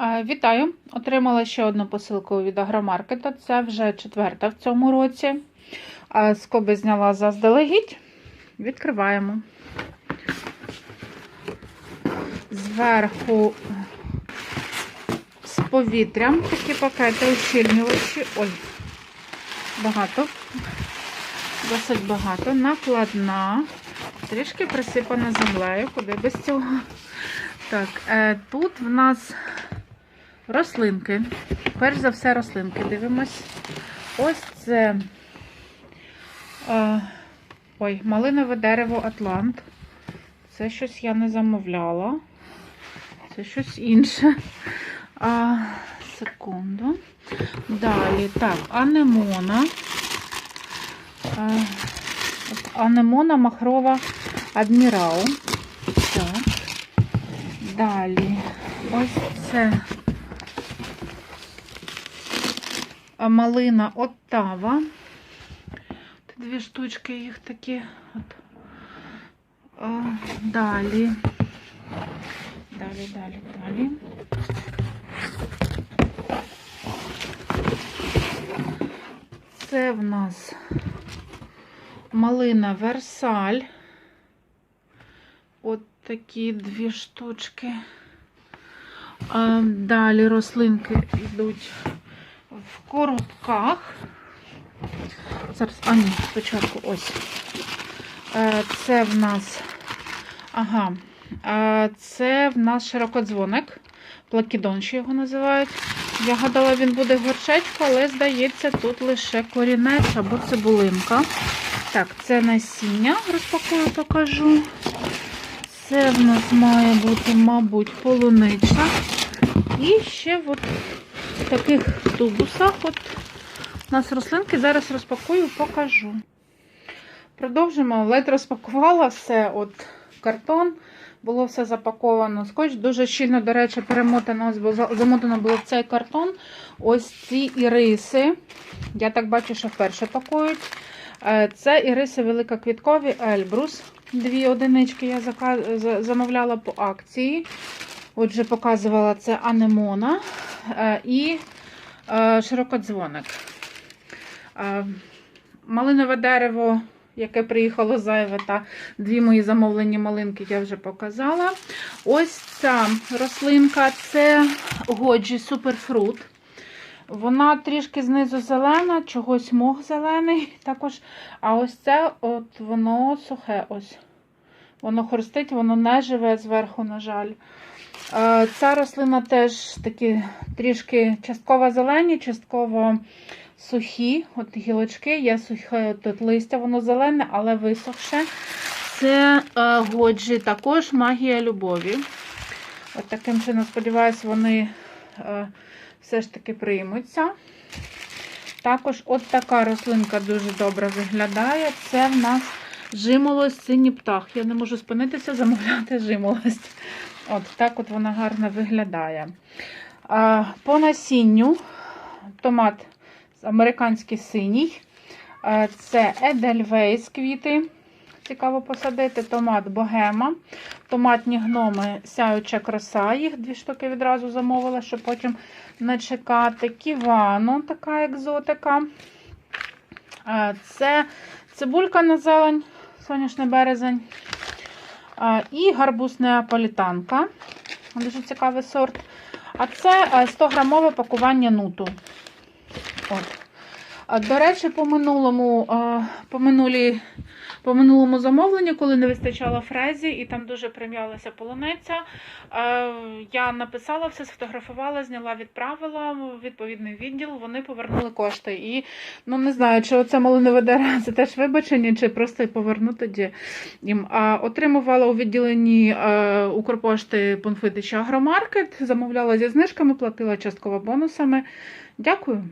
Вітаю! Отримала ще одну посилку від Агромаркета. Це вже четверта в цьому році. Скоби зняла заздалегідь. Відкриваємо. Зверху з повітрям такі пакети ущільнювачі. Ой, багато. Досить багато. Накладна. Трішки присипана землею, куди без цього. Так, е, тут в нас рослинки. Перш за все, рослинки дивимось. Ось це ой, малинове дерево Атлант. Це щось я не замовляла. Це щось інше. А, секунду. Далі, так, анемона. А, анемона махрова адмірал. Так. Далі. Ось це а, малина Оттава. Дві штучки їх такі. От. Далі. Далі, далі, далі. Це в нас малина Версаль. От такі дві штучки. Далі рослинки йдуть в коробках. Зараз, а ні, спочатку ось. Е, Це в нас, ага, Е, це в нас широкодзвоник. Плакідон, що його називають. Я гадала, він буде горшечко, але, здається, тут лише корінець або цибулинка. Так, це насіння, розпакую, покажу. Це в нас має бути, мабуть, полунича. І ще от в таких тубусах от у нас рослинки. Зараз розпакую, покажу. Продовжимо. Ледь розпакувала все, от картон. Було все запаковано скотч. Дуже щільно, до речі, перемотано, замотано було в цей картон. Ось ці іриси. Я так бачу, що вперше пакують. Е, Це іриси великоквіткові Ельбрус. Дві одинички я замовляла по акції. Отже, показувала це анемона і е, широкодзвоник. Малинове дерево, яке приїхало зайве, та дві мої замовлені малинки я вже показала. Ось ця рослинка це годжі суперфрут. Вона трішки знизу зелена, чогось мох зелений також. А ось це от воно сухе. ось. Воно хрустить, воно не живе зверху, на жаль. Е, ця рослина теж такі трішки частково зелені, частково сухі. От гілочки, є сухе тут листя, воно зелене, але висохше. Це е, годжі, також магія любові. От таким чином, сподіваюся, вони. Е, все ж таки приймуться. Також от така рослинка дуже добре виглядає. Це в нас жимолость синій птах. Я не можу спинитися, замовляти жимолость. От так от вона гарно виглядає. А, По насінню томат американський синій. А, Це Едельвейс квіти. Цікаво посадити томат богема, томатні гноми, сяюча краса. Їх дві штуки відразу замовила, щоб потім не чекати. Ківану, така екзотика. Це цибулька на зелень, соняшний березень. І гарбуз неаполітанка. Дуже цікавий сорт. А це 100-грамове пакування нуту. От. До речі, по минулому, по минулій по минулому замовленню, коли не вистачало фрезі, і там дуже прим'ялася полуниця. Е, я написала все, сфотографувала, зняла, відправила відповідний відділ. Вони повернули кошти. І ну не знаю, чи оце малинове дерево це теж вибачення, чи просто поверну тоді їм. А отримувала у відділенні е, Укрпошти Понфитича Агромаркет, замовляла зі знижками, платила частково бонусами. Дякую.